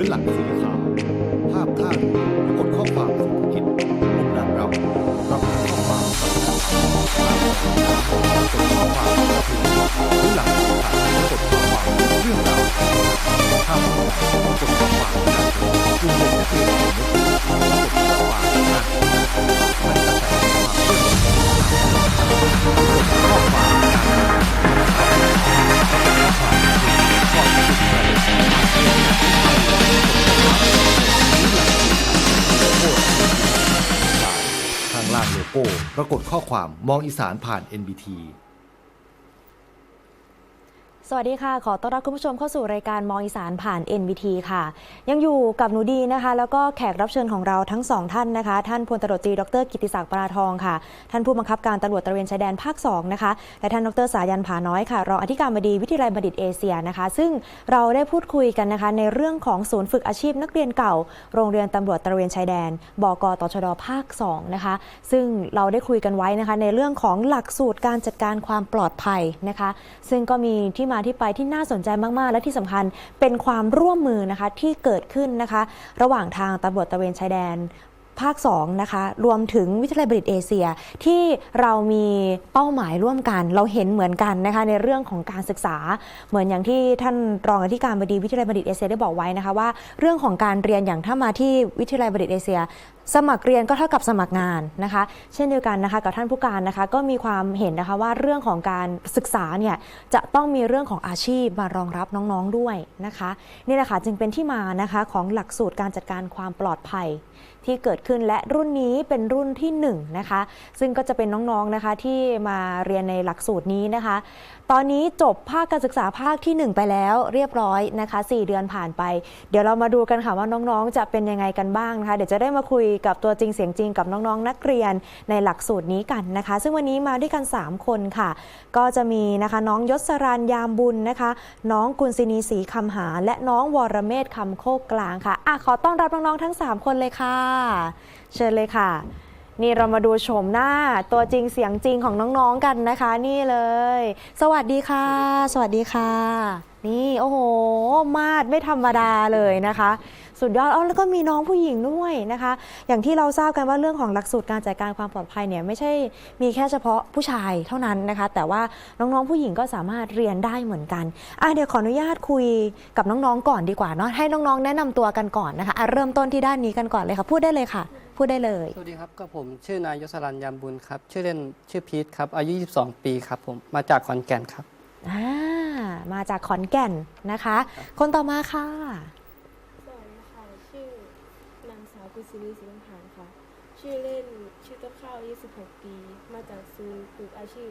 พื้นหลังสีขาว ภาพท่าเรือปรากฏข้อความสุภกิจมุมดังรับรับข้อความภาพปรากฏข้อความพื้นหลังสีขาวปรากฏข้อความเรื่องราวภาพปรากฏข้อความการเมืองกลุ่มเด็กนักเรียนกลุ่มนี้ปรากฏข้อความการเมืองมันกระแสความเรื่องราวปรากฏข้อความ ข้างล่างโลโก้ปรากฏข้อความมองอีสานผ่าน NBT สวัสดีค่ะ ขอต้อนรับคุณผู้ชมเข้าสู่รายการมองอีสานผ่าน NBT ค่ะ ยังอยู่กับหนูดีนะคะ แล้วก็แขกรับเชิญของเราทั้งสองท่านนะคะ ท่านพลตรตรีดรกิติศักดิ์ปราทองค่ะ ท่านผู้บังคับการตำรวจตระเวนชายแดนภาค 2 นะคะ และท่านดรสายันผาน้อยค่ะ รองอธิการบดีวิทยาลัยบัณฑิตเอเชียนะคะ ซึ่งเราได้พูดคุยกันนะคะ ในเรื่องของศูนย์ฝึกอาชีพนักเรียนเก่า โรงเรียนตำรวจตระเวนชายแดน บกตชดภาค 2 นะคะ ซึ่งเราได้คุยกันไว้นะคะ ในเรื่องของหลักสูตรการจัดการความปลอดภัยนะคะ ซึ่งก็มีที่มาที่ไปที่น่าสนใจมาก ๆ และที่สำคัญเป็นความร่วมมือนะคะที่เกิดขึ้นนะคะ ระหว่างทางตำรวจตะเวนชายแดน ภาค 2 นะคะ รวมถึงวิทยาลัยบัณฑิตเอเชีย ที่เรามีเป้าหมายร่วมกัน เราเห็นเหมือนกันนะคะในเรื่องของการศึกษา เหมือนอย่างที่ท่านรองอธิการบดีวิทยาลัยบัณฑิตเอเชียได้บอกไว้นะคะว่าเรื่องของการเรียนอย่างถ้ามาที่วิทยาลัยบัณฑิตเอเชียสมัครเรียนก็เท่ากับสมัครงานนะคะ เช่นเดียวกันนะคะกับท่านผู้การนะคะก็มีความเห็นนะคะว่าเรื่องของการศึกษาเนี่ยจะต้องมีเรื่องของอาชีพมารองรับน้องๆด้วยนะคะ นี่แหละค่ะจึงเป็นที่มานะคะของหลักสูตรการจัดการความปลอดภัย ที่เกิดขึ้นและรุ่นนี้เป็นรุ่นที่1นงนะคะซึ่งก็จะเป็นน้องๆนะคะที่มาเรียนในหลักสูตรนี้นะคะ ตอนนี้จบภาคการศึกษาภาคที่ 1 ไปแล้วเรียบร้อยนะคะ 4 เดือนผ่านไป เดี๋ยวเรามาดูกันค่ะว่าน้องๆ จะเป็นยังไงกันบ้างนะคะ เดี๋ยวจะได้มาคุยกับตัวจริงเสียงจริงกับน้องๆ นักเรียนในหลักสูตรนี้กันนะคะ ซึ่งวันนี้มาด้วยกัน 3 คนค่ะ ก็จะมีนะคะน้องยศรานยามบุญนะคะ น้องกุลศินีศรีคำหา และน้องวรเมธคำโคกกลางค่ะอะขอต้อนรับน้องๆทั้ง 3 คนเลยค่ะ เชิญเลยค่ะ นี่เรามาดูโฉมหน้าตัวจริงเสียงจริงของน้องๆกันนะคะ นี่เลย สวัสดีค่ะ สวัสดีค่ะ นี่โอ้โห มาดไม่ธรรมดาเลยนะคะ สุดยอดอ๋อแล้วก็มีน้องผู้หญิงด้วยนะคะ อย่างที่เราทราบกันว่าเรื่องของหลักสูตรการจัดการความปลอดภัยเนี่ยไม่ใช่มีแค่เฉพาะผู้ชายเท่านั้นนะคะ แต่ว่าน้องๆผู้หญิงก็สามารถเรียนได้เหมือนกันอะเดี๋ยวขออนุญาตคุยกับน้องๆก่อนดีกว่าเนาะให้น้องๆแนะนำตัวกันก่อนนะคะอะเริ่มต้นที่ด้านนี้กันก่อนเลยค่ะ พูดได้เลยค่ะ พูดได้เลย สวัสดีครับก็ผมชื่อนายยศรันยามบุญครับ ชื่อเล่นชื่อพีทครับ อายุ 22 ปีครับผมมาจากขอนแก่นครับอ่ามาจากขอนแก่นนะคะ คนต่อมาค่ะ สวัสดีค่ะ ชื่อนางสาวกุศินีศรีลำพานค่ะ ชื่อเล่นชื่อต้นข้าวอายุ16ปี มาจากศูนย์ฝึกอาชีพ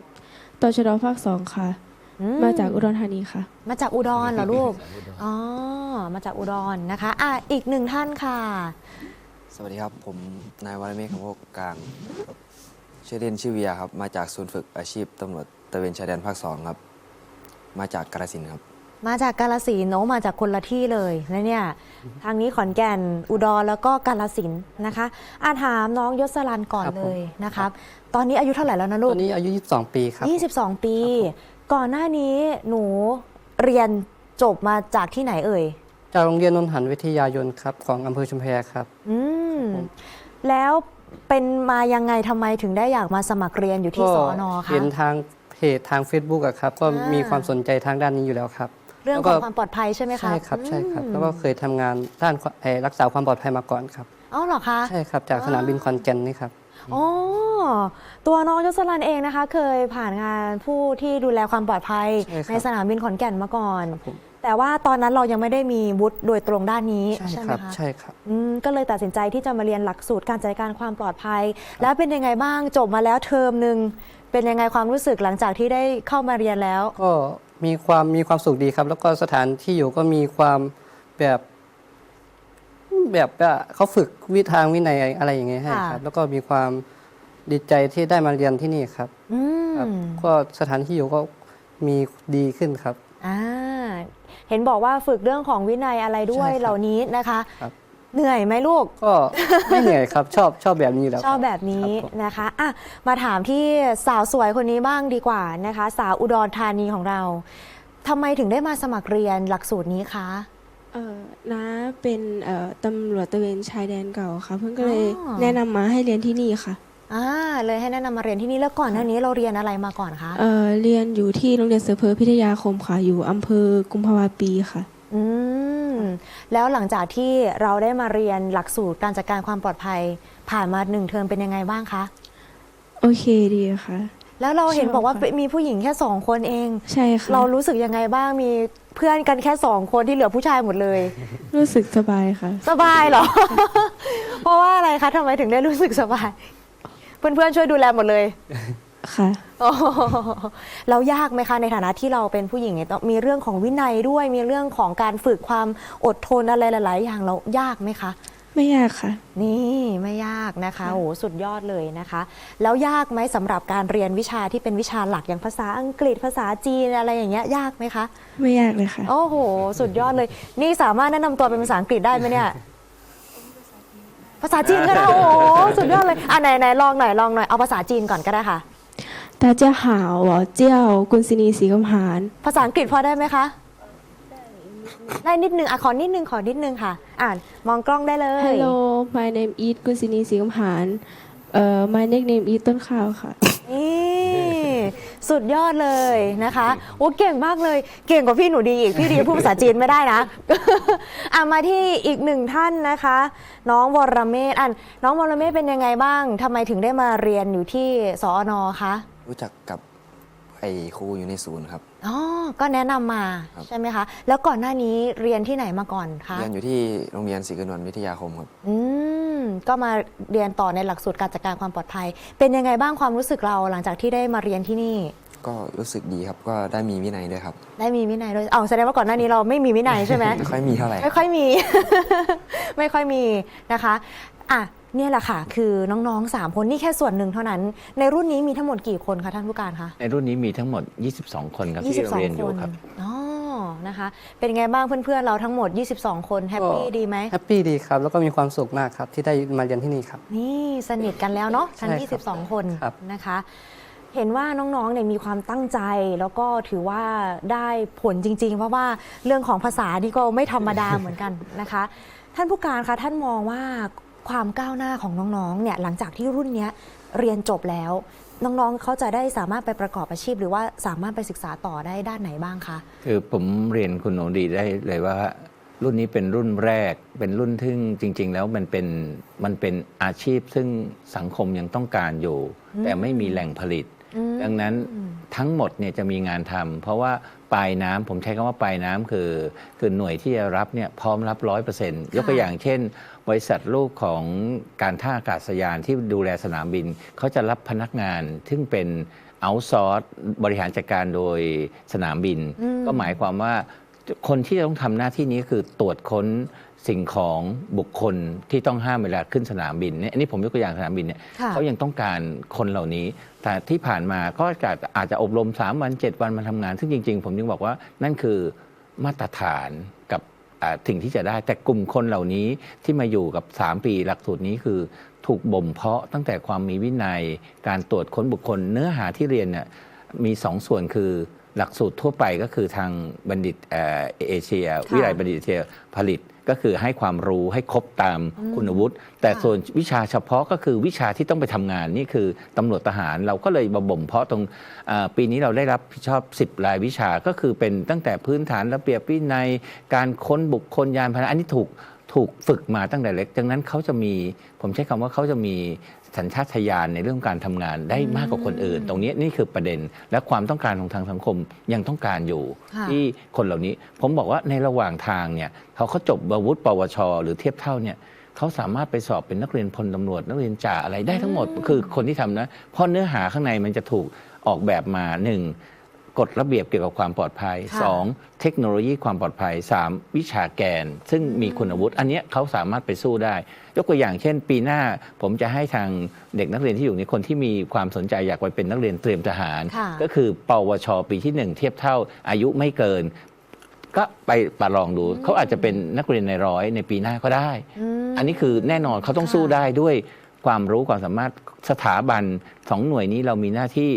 ตชดภาคสองค่ะ อืมาจากอุดรธานีค่ะ มาจากอุดรเหรอลูก อ๋อ มาจากอุดรนะคะ อะ อีกหนึ่งท่านค่ะ สวัสดีครับ ผมนายวรเมฆคำโพกกลางชื่อเล่นชื่อเวียครับ มาจากศูนย์ฝึกอาชีพตำรวจตระเวนชายแดนภาคสองครับ มาจากกาฬสินธุ์ครับ มาจากกาลสินธุ์โน้มาจากคนละที่เลยนะเนี่ยทางนี้ขอนแก่นอุดรแล้วก็กาลสินธุ์นะคะอาถามน้องยศรันก่อนครับเลผมยนะครับตอนนี้อายุเท่าไหร่แล้วนะตลูอกนนี้อายุ 22 ปีครับ 22 ปีครับผมก่อนหน้านี้หนูเรียนจบมาจากที่ไหนเอ่ย จากโรงเรียนนนทหันวิทยายนครับ ของอำเภอชุมแพครับ อืมครับผม แล้วเป็นมายังไงทำไมถึงได้อยากมาสมัครเรียนอยู่ที่ก็สอนอคะเห็นทางเพจทาง Facebook อะครับ ก็อ่ามีมีความสนใจทางด้านนี้อยู่แล้วครับเรื่องแล้วขก็องความปลอดภัยใช่ไหมคะใช่ครับใช่ครับอืมแล้วก็เคยทำงานด้านเอ่อรักษาความปลอดภัยมาก่อนครับอ๋อเหรอคะใช่ครับจากสนามบินขอนแก่นนี่ครับอ๋อตัวน้องยศรันเองนะคะ เคยผ่านงานผู้ที่ดูแลความปลอดภัยใช่ครับในสนามบินขอนแก่นมาก่อนครับผม แต่ว่าตอนนั้นเรายังไม่ได้มีวุฒิโดยตรงด้านนี้ใช่ใช่ไหคมรับคะใช่ครับอืมก็เลยตัดสินใจที่จะมาเรียนหลักสูตรการจัดการความปลอดภัย แล้วเป็นยังไงบ้างจบมาแล้วเทอมหนึ่งเป็นยังไงความรู้สึกหลังจากที่ได้เข้ามาเรียนแล้ว ก็มีความมีความสุขดีครับ แล้วก็สถานที่อยู่ก็มีความแบบแบบว่าเขาฝึกวิทางวินัยอะไรอย่างเงี้ยให้ค่ะครับ แล้วก็มีความดีใจที่ได้มาเรียนที่นี่ครับอืครับมก็สถานที่อยู่ก็มีดีขึ้นครับอ่า เห็นบอกว่าฝึกเรื่องของวินัยอะไรด้วยใช่ครับเหล่านี้นะคะ ครับ เหนื่อยไหมลูก ก็ไม่เหนื่อยครับ ชอบชอบแบบนี้อยู่แล้วชอบครั แบบนี้ครับผม นะคะอะมาถามที่สาวสวยคนนี้บ้างดีกว่านะคะ สาวอุดรธานีของเราทำไมถึงได้มาสมัครเรียนหลักสูตรนี้คะ เอ่อน้าเป็นเอ่อตำรวจตระเวนชายแดนเก่าค่ะ เพื่อนก็เลยอ๋อ แนะนำมาให้เรียนที่นี่ค่ะ อ่าเลยให้แนะนำมาเรียนที่นี่แล้วก่อนหน้านี้เราเรียนอะไรมาก่อนคะเอ่อเรียนอยู่ที่โรงเรียนเสือเพอพิทยาคมค่ะ อยู่อำเภอกุมภาวาปีค่ะ อืมแล้วหลังจากที่เราได้มาเรียนหลักสูตรการจัดการความปลอดภัย ผ่านมาหนึ่งเทอมเป็นยังไงบ้างคะโอเคดีค่ะ แล้วเราเห็นชอบบอกว่าค่ะ มีผู้หญิงแค่สองคนเอง ใช่ค่ะเรารู้สึกยังไงบ้างมีเพื่อนกันแค่สองคนที่เหลือผู้ชายหมดเลย รู้สึกสบายค่ะ สบายเหรอ เพราะว่าอะไรคะทำไมถึงได้รู้สึกสบาย เพื่อนๆช่วยดูแลหมดเลยค่ะ โอ้โหแล้วยากไหมคะในฐานะที่เราเป็นผู้หญิงเนี่ยต้องมีเรื่องของวินัยด้วย มีเรื่องของการฝึกความอดทนอะไรหลาย ๆ อย่างเรายากไหมคะ ไม่ยากค่ะ นี่ไม่ยากนะคะโอ้โหสุดยอดเลยนะคะ แล้วยากไหมสำหรับการเรียนวิชาที่เป็นวิชาหลักอย่างภาษาอังกฤษภาษาจีนอะไรอย่างเงี้ยยากไหมคะ ไม่ยากเลยค่ะ โอ้โห สุดยอดเลย นี่สามารถแนะนำตัวเป็นภาษาอังกฤษได้ไหมเนี่ย ภาษาจีนก็ได้โอ้โหสุดยอดเลยอะไหนไหนลองหน่อยลองหน่อยเอาภาษาจีนก่อนก็ได้ค่ะตาเจ้าหาวเหรอเกุนซินีสีคำหารภาษาอังกฤษพอได้ไหมคะได้นิดนึงอะขอนิดนึงขอนิดนึงค่ะ อ่านมองกล้องได้เลย Hello my name is กุนซินีสีคำหารเอ่อ my nickname is ต้นข้าวค่ะ สุดยอดเลยนะคะโอ้เก่งมากเลย เก่งกว่าพี่หนูดีอีก พี่ดีพูดภาษาจีนไม่ได้นะ อะมาที่อีกหนึ่งท่านนะคะ น้องวรเมศอันน้องวรเมศเป็นยังไงบ้างทำไมถึงได้มาเรียนอยู่ที่สอนอคะ รู้จักกับไอ้ครูอยู่ในศูนย์ครับ อ๋อ ก็แนะนำมาครับ ใช่ไหมคะ แล้วก่อนหน้านี้เรียนที่ไหนมาก่อนคะ เรียนอยู่ที่โรงเรียนศรีกนวลวิทยาคมครับ อืม ก็มาเรียนต่อในหลักสูตรการจัดการความปลอดภัย เป็นยังไงบ้างความรู้สึกเราหลังจากที่ได้มาเรียนที่นี่ ก็รู้สึกดีครับ ก็ได้มีวินัยด้วยครับ ได้มีวินัยด้วยอ๋อแสดงว่าก่อนหน้านี้เราไม่มีวินัยใช่ไหม ไม่ค่อยมีเท่าไหร่ ไม่ค่อยมี ไม่ค่อยมีนะคะ อะ เนี่ยแหละค่ะ คือน้องๆ 3 คนนี่แค่ส่วนหนึ่งเท่านั้น ในรุ่นนี้มีทั้งหมดกี่คนคะท่านผู้การคะในรุ่นนี้มีทั้งหมด 22 คนครับที่เรียนอยู่ครับอ๋อนะคะ เป็นไงบ้างเพื่อนๆ เราทั้งหมด 22 คนแฮปปี้ดีไหมแฮปปี้ดีครับ แล้วก็มีความสุขมากครับ ที่ได้มาเรียนที่นี่ครับ นี่สนิทกันแล้วเนาะทั้งใช่ครับ22 คนครับนะคะเห็นว่าน้องๆเนี่ยมีความตั้งใจแล้วก็ถือว่าได้ผลจริง ๆ เพราะว่าเรื่องของภาษานี่ก็ไม่ธรรมดาเหมือนกันนะคะ ท่านผู้การคะท่านมองว่า ความก้าวหน้าของน้องๆ เนี่ยหลังจากที่รุ่นเนี้ยเรียนจบแล้ว น้องๆ เขาจะได้สามารถไปประกอบอาชีพ หรือว่าสามารถไปศึกษาต่อได้ด้านไหนบ้างคะ คือผมเรียนคุณหนูดีได้เลยว่า รุ่นนี้เป็นรุ่นแรก เป็นรุ่นที่จริง ๆ แล้วมันเป็นมันเป็นอาชีพซึ่งสังคมยังต้องการอยู่ แต่ไม่มีแหล่งผลิตอืมดังนั้นทั้งหมดเนี่ยจะมีงานทำเพราะว่า ปลายน้ำผมใช้คำว่าปลายน้ำคือคือหน่วยที่จะรับเนี่ยพร้อมรับร้อยเปอร์เซ็นต์ยกตัวอย่างเช่น บริษัทลูกของการท่าอากาศยานที่ดูแลสนามบินเขาจะรับพนักงานซึ่งเป็นเอาซอร์สบริหารจัดการโดยสนามบินอืมก็หมายความว่าคนที่จะต้องทำหน้าที่นี้คือตรวจค้น สิ่งของบุคคลที่ต้องห้ามเวลาขึ้นสนามบินเนี่ยอันนี้ผมยกตัวอย่างสนามบินเนี่ยค่ะเขายังต้องการคนเหล่านี้ แต่ที่ผ่านมาก็อาจอาจจะอบรม 3 วัน 7 วันมาทำงาน ซึ่งจริง ๆ ผมจึงบอกว่านั่นคือมาตรฐานกับอ่าสิ่งที่จะได้ แต่กลุ่มคนเหล่านี้ที่มาอยู่กับ 3 ปีหลักสูตรนี้คือถูกบ่มเพาะตั้งแต่ความมีวินัย การตรวจค้นบุคคล เนื้อหาที่เรียนเนี่ยมีสองส่วนคือหลักสูตรทั่วไปก็คือทางบัณฑิตเอ่อเอเชียค่ะวิทยาลัยบัณฑิตเอเชียผลิต ก็คือให้ความรู้ให้ครบตามคุณวุฒิแต่ค่ะส่วนวิชาเฉพาะก็คือวิชาที่ต้องไปทำงานนี่คือตำรวจทหารเราก็เลยมาบ่มเพาะตรงอ่าปีนี้เราได้รับผิดชอบ 10 รายวิชาก็คือเป็นตั้งแต่พื้นฐานระเบียบวินัยการค้นบุคคลยานพาหนะอันนี้ถูก ถูกฝึกมาตั้งแต่เล็ก ดังนั้นเขาจะมี ผมใช้คำว่าเขาจะมีสัญชาตญาณในเรื่องการทำงานได้มากกว่าคนอื่น ตรงนี้นี่คือประเด็นและความต้องการของทางสังคมยังต้องการอยู่ค่ะที่คนเหล่านี้ ผมบอกว่าในระหว่างทางเนี่ยเขาเขาจบวุฒิปวช หรือเทียบเท่าเนี่ยเขาสามารถไปสอบเป็นนักเรียนพลตำรวจ นักเรียนจ่าอะไรได้ทั้งหมด คือคนที่ทำนะเพราะเนื้อหาข้างในมันจะถูกออกแบบมาหนึ่ง กฎระเบียบเกี่ยวกับความปลอดภัยค่ะสองเทคโนโลยีความปลอดภัยสามวิชาแกน ซึ่งมีคุณวุฒิอันเนี้ยเขาสามารถไปสู้ได้ ยกตัวอย่างเช่น ปีหน้าผมจะให้ทางเด็กนักเรียนที่อยู่ในคนที่มีความสนใจอยากไปเป็นนักเรียนเตรียมทหารค่ะก็คือปวช ปีที่หนึ่งเทียบเท่าอายุไม่เกินก็ไปประลองดู เขาอาจจะเป็นนักเรียนในร้อยในปีหน้าก็ได้มอันนี้คือแน่นอนเขาต้องค่ะสู้ได้ด้วยความรู้ความสามารถสถาบันสองหน่วยนี้เรามีหน้าที่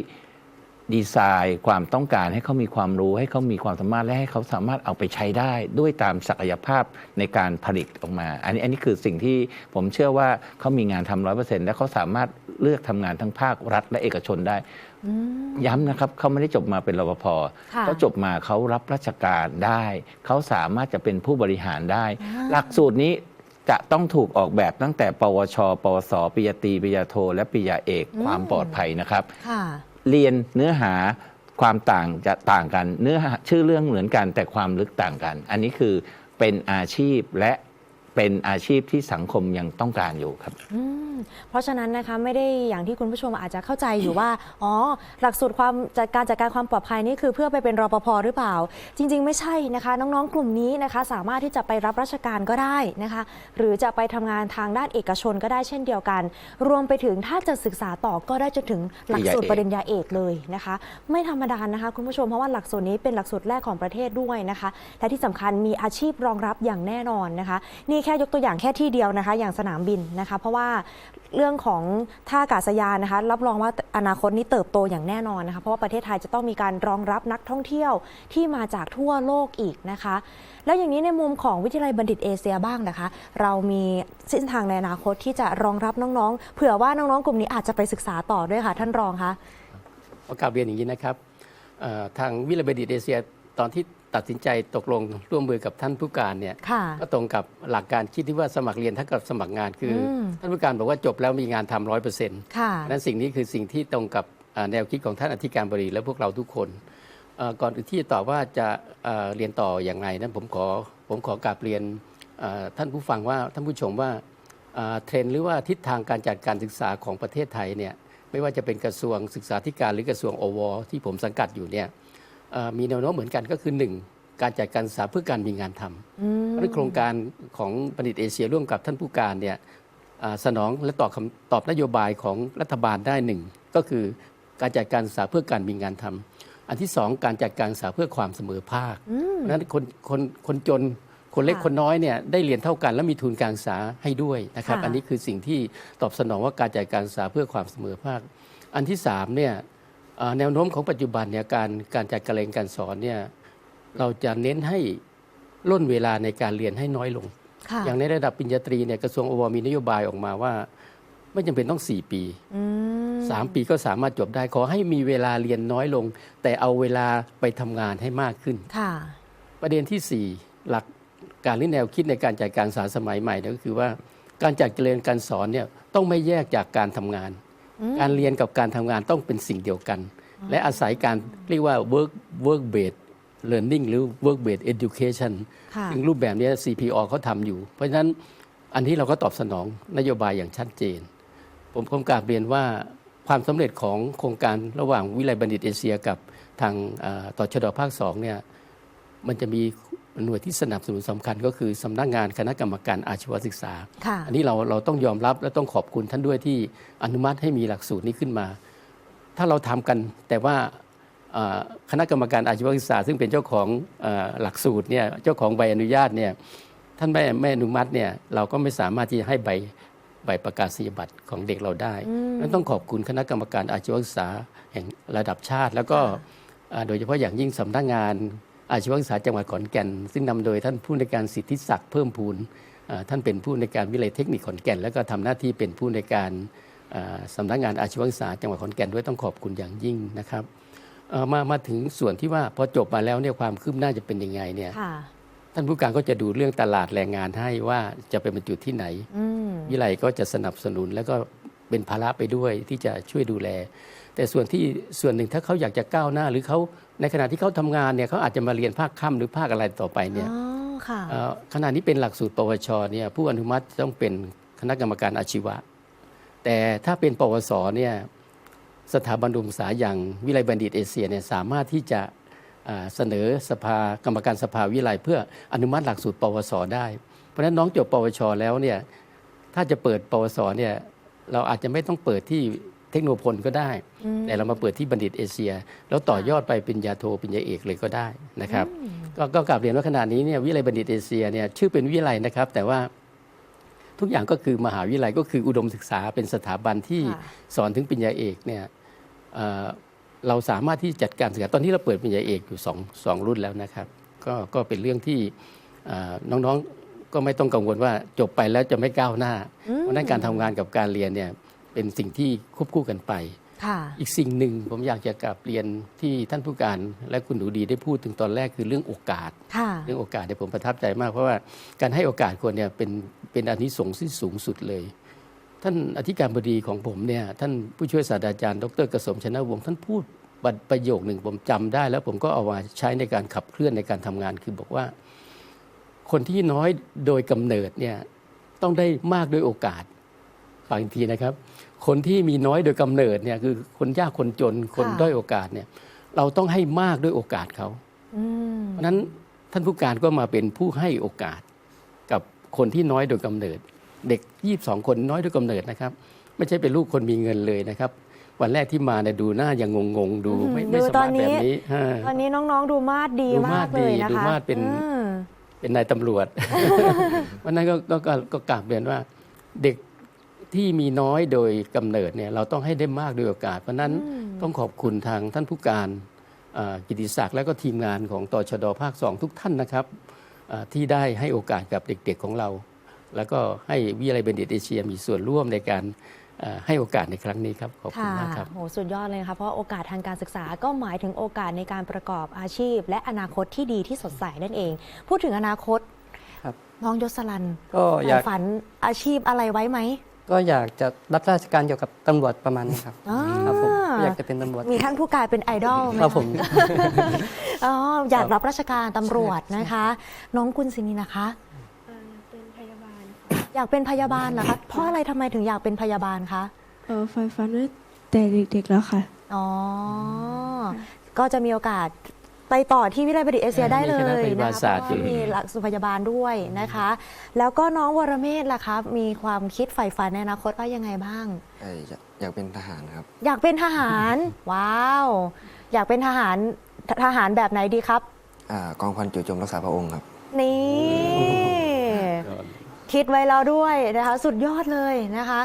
ดีไซน์ความต้องการให้เขามีความรู้ให้เขามีความสามารถและให้เขาสามารถเอาไปใช้ได้ด้วยตามศักยภาพในการผลิตออกมา อันนี้อันนี้คือสิ่งที่ผมเชื่อว่าเขามีงานทำร้อยเปอร์เซ็นต์และเขาสามารถเลือกทำงานทั้งภาครัฐและเอกชนได้ ย้ำนะครับเขาไม่ได้จบมาเป็นรปภค่ะเขาจบมาเขารับราชการได้ เขาสามารถจะเป็นผู้บริหารได้ หลักสูตรนี้จะต้องถูกออกแบบตั้งแต่ ปวช ปวส ปริญญาตรีปริญญาโท และปริญญาเอก ความปลอดภัยนะครับค่ะ เรียนเนื้อหาความต่างจะต่างกัน เนื้อชื่อเรื่องเหมือนกันแต่ความลึกต่างกัน อันนี้คือเป็นอาชีพและ เป็นอาชีพที่สังคมยังต้องการอยู่ครับ อืมเพราะฉะนั้นนะคะไม่ได้อย่างที่คุณผู้ชมอาจจะเข้าใจอยู่ว่า อ๋อ หลักสูตรความจัดการจัดการความปลอดภัยนี่คือเพื่อไปเป็นรปภหรือเปล่า จริง ๆ ไม่ใช่นะคะ น้องๆกลุ่มนี้นะคะ สามารถที่จะไปรับราชการก็ได้นะคะ หรือจะไปทำงานทางด้านเอกชนก็ได้เช่นเดียวกัน รวมไปถึงถ้าจะศึกษาต่อก็ได้จนถึงหลักสูตรปริญญาเอกเลยนะคะ ไม่ธรรมดานะคะ คุณผู้ชมเพราะว่าหลักสูตรนี้เป็นหลักสูตรแรกของประเทศด้วยนะคะและที่สำคัญมีอาชีพรองรับอย่างแน่นอนนะคะนี่แค่ยกตัวอย่างแค่ที่เดียวนะคะ อย่างสนามบินนะคะ เพราะว่าเรื่องของท่าอากาศยานนะคะ รับรองว่าอนาคตนี้เติบโตอย่างแน่นอนนะคะ เพราะว่าประเทศไทยจะต้องมีการรองรับนักท่องเที่ยวที่มาจากทั่วโลกอีกนะคะ แล้วอย่างนี้ในมุมของวิทยาลัยบัณฑิตเอเชียบ้างนะคะ เรามีเส้นทางในอนาคตที่จะรองรับน้องๆ เผื่อว่าน้องๆ กลุ่มนี้อาจจะไปศึกษาต่อด้วยค่ะท่านรองคะขอกาบเรียนอย่างนี้นะครับทางวิทยาลัยบัณฑิตเอเชียตอนที่ ตัดสินใจตกลงร่วมมือกับท่านผู้การเนี่ยค่ะก็ตรงกับหลักการคิดที่ว่าสมัครเรียนเท่ากับสมัครงานคืออมท่านผู้การบอกว่าจบแล้วมีงานทำร้อยเปอร์เซ็นต์ค่ะนั้นสิ่งนี้คือสิ่งที่ตรงกับเอ่อแนวคิดของท่านอธิการบดีและพวกเราทุกคนเอ่อก่อนอื่นที่จะตอบว่าจะเอ่อเรียนต่ออย่างไรนั้นผมขอผมขอกราบเรียนเอ่อท่านผู้ฟังว่าท่านผู้ชมว่าเอ่อเทรนด์หรือว่าทิศทางการจัดการศึกษาของประเทศไทยเนี่ยไม่ว่าจะเป็นกระทรวงศึกษาธิการหรือกระทรวงอวที่ผมสังกัดอยู่เนี่ยเอ่อ มีแนวโน้มเหมือนกันก็คือหนึ่งการจัดการศึกษาเพื่อการมีงานทำอืมเพราะฉะนั้นโครงการของบัณฑิตเอเชียร่วมกับท่านผู้การเนี่ยอ่าสนองและตอบคำตอบนโยบายของรัฐบาลได้หนึ่งก็คือการจัดการศึกษาเพื่อการมีงานทำอันที่สองการจัดการศึกษาเพื่อความเสมอภาคเพราะฉะนั้นคนคนคนจนคนเล็กค่ะคนน้อยเนี่ยได้เรียนเท่ากันและมีทุนการศึกษาให้ด้วยนะครับค่ะอันนี้คือสิ่งที่ตอบสนองว่าการจัดการศึกษาเพื่อความเสมอภาค อันที่สามเนี่ยเอ่อ แนวโน้มของปัจจุบันเนี่ยการการจัดการเรียนการสอนเนี่ยเราจะเน้นให้ล่นเวลาในการเรียนให้น้อยลงค่ะอย่างในระดับปริญญาตรีเนี่ยกระทรวงอวมีนโยบายออกมาว่า ไม่จำเป็นต้อง 4 ปีอืม3ปีก็สามารถจบได้ขอให้มีเวลาเรียนน้อยลง แต่เอาเวลาไปทำงานให้มากขึ้นค่ะประเด็นที่ 4 หลักการหรือแนวคิดในการจัดการศึกษาสมัยใหม่เนี่ยก็คือว่าการจัดการเรียนการสอนเนี่ยต้องไม่แยกจากการทำงาน การเรียนกับการทำงานต้องเป็นสิ่งเดียวกัน และอาศัยการเรียกว่า work work based learning หรือ work based education ค่ะซึ่งรูปแบบนี้ CPO เขาทำอยู่ เพราะฉะนั้นอันนี้เราก็ตอบสนองนโยบายอย่างชัดเจน ผมผมกราบเรียนว่าความสำเร็จของโครงการระหว่างวิไลบัณฑิตเอเชียกับทางเอ่อต่อชดภาคสองเนี่ยมันจะมี หน่วยที่สนับสนุนสำคัญก็คือสำนักงานคณะกรรมการอาชีวศึกษาค่ะอันนี้เราเราต้องยอมรับและต้องขอบคุณท่านด้วยที่อนุมัติให้มีหลักสูตรนี้ขึ้นมา ถ้าเราทำกันแต่ว่าเอ่อคณะกรรมการอาชีวศึกษา ซึ่งเป็นเจ้าของเอ่อหลักสูตรเนี่ยเจ้าของใบอนุญาตเนี่ยท่านไม่ไม่อนุมัติเนี่ยเราก็ไม่สามารถที่จะให้ใบใบประกาศนียบัตรของเด็กเราได้นั้นต้องขอบคุณคณะกรรมการอาชีวศึกษาแห่งระดับชาติ แล้วก็เอ่อโดยเฉพาะอย่างยิ่งสำนักงาน อาชีวศึกษาจังหวัดขอนแก่น ซึ่งนำโดยท่านผู้ในวยการสิทธิศักดิ์เพิ่มพูนเอ่อท่านเป็นผู้ในวยการวิเลยเทคนิคขอนแก่น แล้วก็ทำหน้าที่เป็นผู้ในวยการเอ่อสำนักงานอาชีวศึกษาจังหวัดขอนแก่นด้วยต้องขอบคุณอย่างยิ่งนะครับเอ่อมามาถึงส่วนที่ว่าพอจบมาแล้วเนี่ยความคืบหน้าจะเป็นยังไงเนี่ยค่ะท่านผู้การก็จะดูเรื่องตลาดแรงงานให้ว่าจะไปบรรจุที่ไหนอืมวิไลก็จะสนับสนุนแล้วก็เป็นภาระไปด้วยที่จะช่วยดูแล แต่ส่วนที่ส่วนหนึ่งถ้าเขาอยากจะก้าวหน้า หรือเขาในขณะที่เขาทำงานเนี่ยเขาอาจจะมาเรียนภาคค่ำหรือภาคอะไรต่อไปเนี่ยอ๋อค่ะเอ่อขณะนี้เป็นหลักสูตร ปวชเนี่ยผู้อนุมัติต้องเป็นคณะกรรมการอาชีวะ แต่ถ้าเป็นปวสเนี่ยสถาบันอุดมศึกษาอย่างวิไลบัณฑิตเอเชียเนี่ยสามารถที่จะอ่าเสนอสภากรรมการสภาวิไลเพื่ออนุมัติหลักสูตร ปวสได้ เพราะฉะนั้นน้องจบปวชแล้วเนี่ยถ้าจะเปิดปวสเนี่ยเราอาจจะไม่ต้องเปิดที่ เทคโนพลก็ได้ แต่เรามาเปิดที่บัณฑิตเอเชีย แล้วต่อยอดไปเป็นยาโทเป็นยาเอกเลยก็ได้นะครับก็ก็กลับเรียนว่าขณะนี้เนี่ยวิไลบัณฑิตเอเชียเนี่ยชื่อเป็นวิไลนะครับ แต่ว่าทุกอย่างก็คือมหาวิไลก็คืออุดมศึกษาเป็นสถาบันที่ค่ะสอนถึงปริญญาเอกเนี่ยเอ่อเราสามารถที่จะจัดการศึกษาตอนนี้เราเปิดปริญญาเอกอยู่สองสองรุ่นแล้วนะครับ ก็ก็เป็นเรื่องที่อ่าน้องๆก็ไม่ต้องกังวลว่าจบไปแล้วจะไม่ก้าวหน้า เพราะฉะนั้นการทำงานกับการเรียนเนี่ย เป็นสิ่งที่ควบคู่กันไปค่ะอีกสิ่งหนึ่งผมอยากจะกลับเรียนที่ท่านผู้การและคุณหนูดีได้พูดถึงตอนแรกคือเรื่องโอกาสค่ะเรื่องโอกาสเนี่ยผมประทับใจมาก เพราะว่าการให้โอกาสคนเนี่ยเป็นเป็นอานิสงส์ที่สูงสุดเลย ท่านอธิการบดีของผมเนี่ยท่านผู้ช่วยศาสตราจารย์ ดรกสมชนะวงศ์ท่านพูดประโยคหนึ่งผมจำได้ แล้วผมก็เอามาใช้ในการขับเคลื่อนในการทำงาน คือบอกว่า คนที่น้อยโดยกำเนิดเนี่ยต้องได้มากด้วยโอกาสฟังอีกทีนะครับ คนที่มีน้อยโดยกำเนิดเนี่ยคือคนยากคนจนคนค่ะด้อยโอกาสเนี่ยเราต้องให้มากด้วยโอกาสเขาอืมเพราะฉะนั้นท่านผู้การก็มาเป็นผู้ให้โอกาส กับคนที่น้อยโดยกำเนิด เด็ก 22 คนน้อยโดยกำเนิดนะครับ ไม่ใช่เป็นลูกคนมีเงินเลยนะครับ วันแรกที่มาเนี่ยดูหน้ายังงงๆดูไม่อืมไม่ดูสตอมานรถนี้แบบนี้ฮะตอนนี้น้องๆดูมาดดีดูมามากดเลยดีนะคะดูมาดเป็นอืมเป็นนายตำรวจวันนั้นก็ก็ก็ก็กราบเรียนว่าเด็ก ที่มีน้อยโดยกำเนิดเนี่ยเราต้องให้ได้มากโดยโอกาส เพราะฉะนั้นอืมต้องขอบคุณทางท่านผู้การอ่ากิติศักดิ์และก็ทีมงานของตชดภาคสองทุกท่านนะครับอ่าที่ได้ให้โอกาสกับเด็กๆของเรา แล้วก็ให้วิทยาลัยเบนเดตเอเชียมีส่วนร่วมในการอ่าให้โอกาสในครั้งนี้ครับ ขอบคุณค่ะมากครับโหสุดยอดเลยนะคะเพราะโอกาสทางการศึกษาก็หมายถึงโอกาสในการประกอบอาชีพ และอนาคตที่ดีที่สดใสนั่นเอง พูดถึงอนาคตครับน้องยศรันก็อยากใฝ่ฝันอาชีพอะไรไว้ไหม ก็อยากจะรับราชการเกี่ยวกับตำรวจประมาณนี้ครับอ่าครับผมอยากจะเป็นตำรวจมีท่านผู้การเป็นไอดอลไหมครับคะผมอ๋ออยากรับราชการตำรวจนะคะ น้องกุลศินีนะคะอ่าเป็นพยาบาลค่ะอยากเป็นพยาบาลนะคะเพราะอะไรทำไมถึงอยากเป็นพยาบาลคะเออไฟฟันตั้งแต่เด็กๆแล้วค่ะ อ๋อ ก็จะมีโอกาส ไปต่อที่วิทยาลัยบดิตรเอเชียได้เลมีคณะยพยานะบาลคะศาสตร์ เพราะว่าอยู่มีหลักสูตรพยาบาลด้วยนะคะ แล้วก็น้องวรเมศล่ะครับมีความคิดใฝ่ฝันในอนาคตว่ายังไงบ้าง เอ่ออยากอยากเป็นทหารครับ อยากเป็นทหาร ว้าว อยากเป็นทหารททหารแบบไหนดีครับ อ่ากองพันจู่โจมรักษาพระองค์ครับ นี่ คิดไว้แล้วด้วยนะคะ สุดยอดเลยนะคะ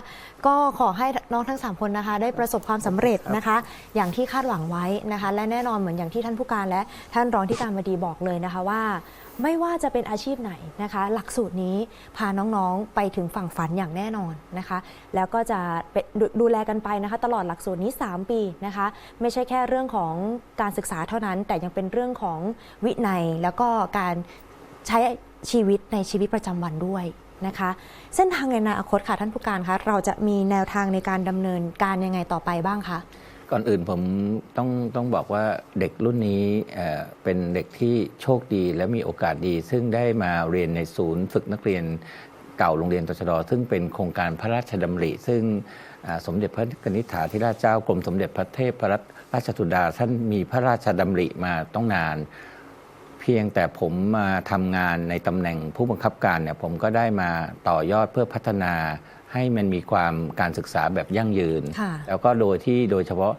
ก็ขอให้น้องทั้ง 3 คนนะคะ ได้ประสบความสำเร็จนะคะ อย่างที่คาดหวังไว้นะคะ และแน่นอนเหมือนอย่างที่ท่านผู้การและท่านรองที่การบดีบอกเลยนะคะว่า ไม่ว่าจะเป็นอาชีพไหนนะคะ หลักสูตรนี้พาน้องๆไปถึงฝั่งฝันอย่างแน่นอนนะคะ แล้วก็จะเป็นดดูแลกันไปนะคะ ตลอดหลักสูตรนี้ 3 ปีนะคะ ไม่ใช่แค่เรื่องของการศึกษาเท่านั้น แต่ยังเป็นเรื่องของวินัยแล้วก็การใช้ชีวิตในชีวิตประจำวันด้วย นะคะ เส้นทางในอนาคตค่ะท่านผู้การคะเราจะมีแนวทางในการดำเนินการยังไงต่อไปบ้างคะก่อนอื่นผมต้องต้องบอกว่าเด็กรุ่นนี้เป็นเด็กที่โชคดีและมีโอกาสดี ซึ่งได้มาเรียนในศูนย์ฝึกนักเรียนเก่าโรงเรียนตชดซึ่งเป็นโครงการพระราชดำริ ซึ่งสมเด็จพระนิธิถาธิราชเจ้ากรมสมเด็จพระเทพรัตนราชสุดาท่านมีพระราชดำริมาต้องนาน พียงแต่ผมมาทำงานในตำแหน่งผู้บังคับการเนี่ยผมก็ได้มาต่อยอดเพื่อพัฒนา ให้มันมีความการศึกษาแบบยั่งยืนค่ะแล้วก็โดยที่โดยเฉพาะ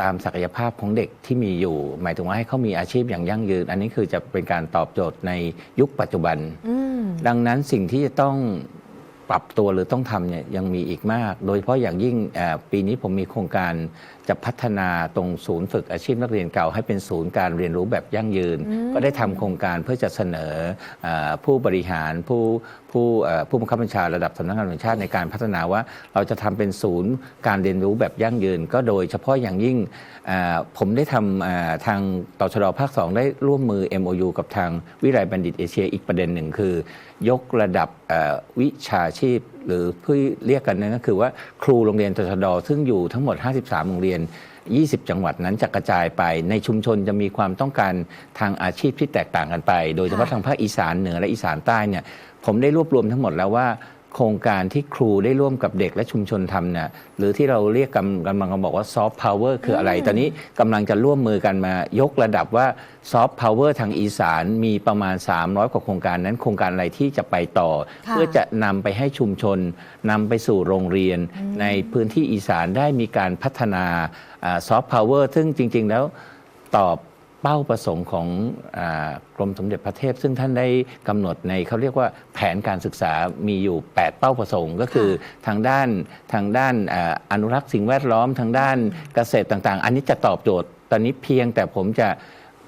ตามศักยภาพของเด็กที่มีอยู่ หมายถึงว่าให้เขามีอาชีพอย่างยั่งยืน อันนี้คือจะเป็นการตอบโจทย์ในยุคปัจจุบันอืมดังนั้นสิ่งที่จะต้องปรับตัวหรือต้องทำเนี่ยยังมีอีกมาก โดยเฉพาะอย่างยิ่งเอ่อปีนี้ผมมีโครงการ จะพัฒนาตรงศูนย์ฝึกอาชีพนักเรียนเก่า ให้เป็นศูนย์การเรียนรู้แบบยั่งยืนอืมก็ได้ทำโครงการเพื่อจะเสนอเออผู้บริหารผู้ผู้เอ่อผู้บังคับบัญชาระดับสำนักงานตำรวจแห่งชาติในการพัฒนาว่าเราจะทำเป็นศูนย์การเรียนรู้แบบยั่งยืน ก็โดยเฉพาะอย่างยิ่งเอ่อผมได้ทำเอ่อทางตชดภาค 2 ได้ร่วมมือ MOU กับทางวิทยาลัยบัณฑิตเอเชียอีกประเด็นหนึ่งคือ ยกระดับเอ่อวิชาชีพ หรือเพื่อเรียกกันนั่นก็คือว่าครูโรงเรียนตชดซึ่งอยู่ทั้งหมด 53 โรงเรียน 20 จังหวัดนั้นจะกระจายไป ในชุมชนจะมีความต้องการทางอาชีพที่แตกต่างกันไป โดยเฉพาะค่ะทางภาคอีสานเหนือและอีสานใต้เนี่ยผมได้รวบรวมทั้งหมดแล้วว่า โครงการที่ครูได้ร่วมกับเด็กและชุมชนทำเนี่ยหรือที่เราเรียกกำกำลังบอกว่าซอฟต์พาวเวอร์คืออะไร ตอนนี้กำลังจะร่วมมือกันมายกระดับว่าซอฟต์พาวเวอร์ทางอีสานมีประมาณ 300 กว่าโครงการนั้นโครงการอะไรที่จะไปต่อค่ะเพื่อจะนำไปให้ชุมชนนำไปสู่โรงเรียน ในพื้นที่อีสานได้มีการพัฒนาซอฟต์พาวเวอร์ซึ่งจริง ๆ แล้วตอบ เป้าประสงค์ของอากรมสมเด็จพระเทพ ซึ่งท่านได้กำหนดในเขาเรียกว่าแผนการศึกษามีอยู่ 8 เป้าประสงค์ ก็คือทางด้านทางด้านอ่าอนุรักษ์สิ่งแวดล้อมทางด้านเกษตรต่างๆ อันนี้จะตอบโจทย์ ตอนนี้เพียงแต่ผมจะ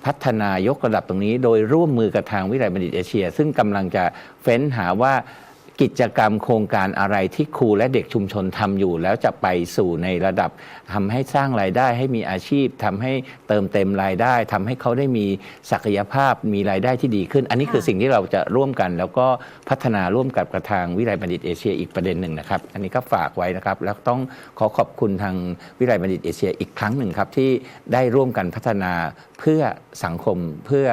พัฒนายกระดับตรงนี้ โดยร่วมมือกับทางวิทยาลัยบัณฑิตเอเชีย ซึ่งกำลังจะเฟ้นหาว่า กิจกรรมโครงการอะไรที่ครูและเด็กชุมชนทำอยู่ แล้วจะไปสู่ในระดับทำให้สร้างรายได้ให้มีอาชีพทำให้เติมเต็มรายได้ทำให้เขาได้มีศักยภาพมีรายได้ที่ดีขึ้น อันนี้คือสิ่งที่เราจะร่วมกัน แล้วก็พัฒนาร่วมกับกระทางวิทยาลัยบัณฑิตเอเชียอีกประเด็นหนึ่งนะครับ อันนี้ก็ฝากไว้นะครับ แล้วต้องขอขอบคุณทางวิทยาลัยบัณฑิตเอเชียอีกครั้งหนึ่งครับที่ได้ร่วมกันพัฒนาเพื่อสังคมเพื่อ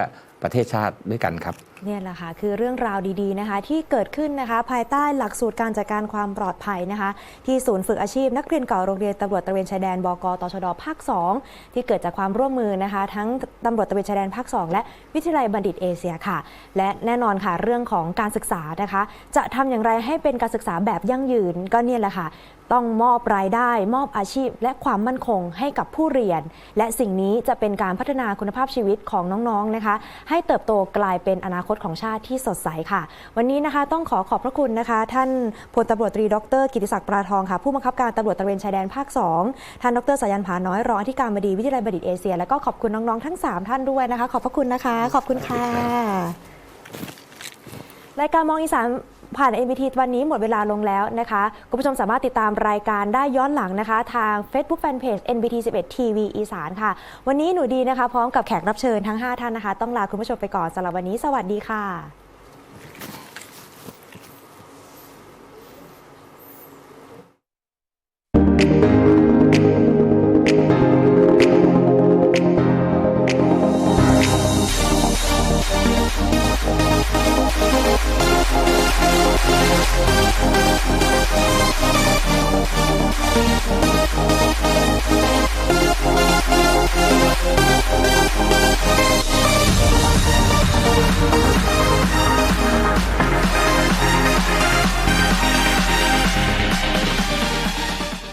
ประเทศชาติด้วยกันครับ เนี่ยแหละค่ะคือเรื่องราวดีๆนะคะที่เกิดขึ้นนะคะภายใต้หลักสูตรการจัดการความปลอดภัยนะคะที่ศูนย์ฝึกอาชีพ นักเรียนเก่าโรงเรียนตำรวจตระเวนชายแดนบกตชดภาค 2 ที่เกิดจากความร่วมมือนะคะทั้งตำรวจตระเวนชายแดนภาค 2 และวิทยาลัยบัณฑิตเอเชียค่ะ และแน่นอนค่ะเรื่องของการศึกษานะคะ จะทำอย่างไรให้เป็นการศึกษาแบบยั่งยืนก็เนี่ยแหละค่ะต้องมอบรายได้ มอบอาชีพ และความมั่นคงให้กับผู้เรียน และสิ่งนี้จะเป็นการพัฒนาคุณภาพชีวิตของน้องๆนะคะ ให้เติบโตกลายเป็นอนาคตของชาติที่สดใสค่ะ วันนี้นะคะต้องขอขอบพระคุณนะคะ ท่านพลตำรวจตรีดร กิติศักดิ์ปราทองค่ะผู้บังคับการตำรวจตระเวนชายแดนภาค 2 ท่านดรสายันผาน้อยรองอธิการบดีวิทยาลัยบัณฑิตเอเชีย แล้วก็ขอบคุณน้องๆทั้ง 3 ท่านด้วยนะคะ ขอบพระคุณนะคะ ขอบคุณค่ะรายการมองอีสาน ผ่าน MBT วันนี้หมดเวลาลงแล้วนะคะคุณผู้ชมสามารถติดตามรายการได้ย้อนหลังนะคะ ทาง Facebook Fanpage NBT 11 TV อีสานค่ะ วันนี้หนูดีนะคะ พร้อมกับแขกรับเชิญทั้ง 5 ท่านนะคะ ต้องลาคุณผู้ชมไปก่อนสำหรับวันนี้ สวัสดีค่ะ